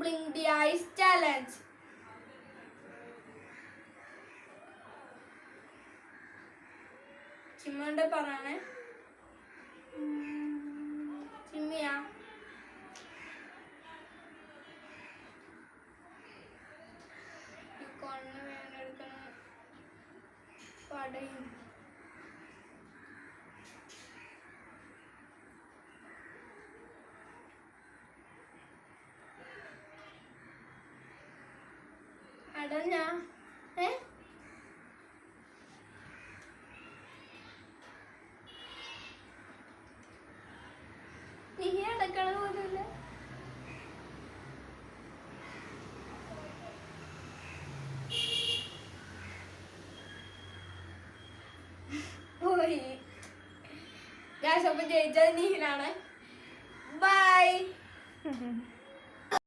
blink the eyes challenge. ചിമ്മന്റെ പറയണേ? ചിമ്മിയാ. കണ്ണ് വേണ്ടെടുക്കണ പടയും. അടഞ്ഞ ഏ? നീ അടക്കള പോലുമില്ല. പോയി. ഞാൻ അപ്പം ജയിച്ചത് നീലാണ്. ബൈ.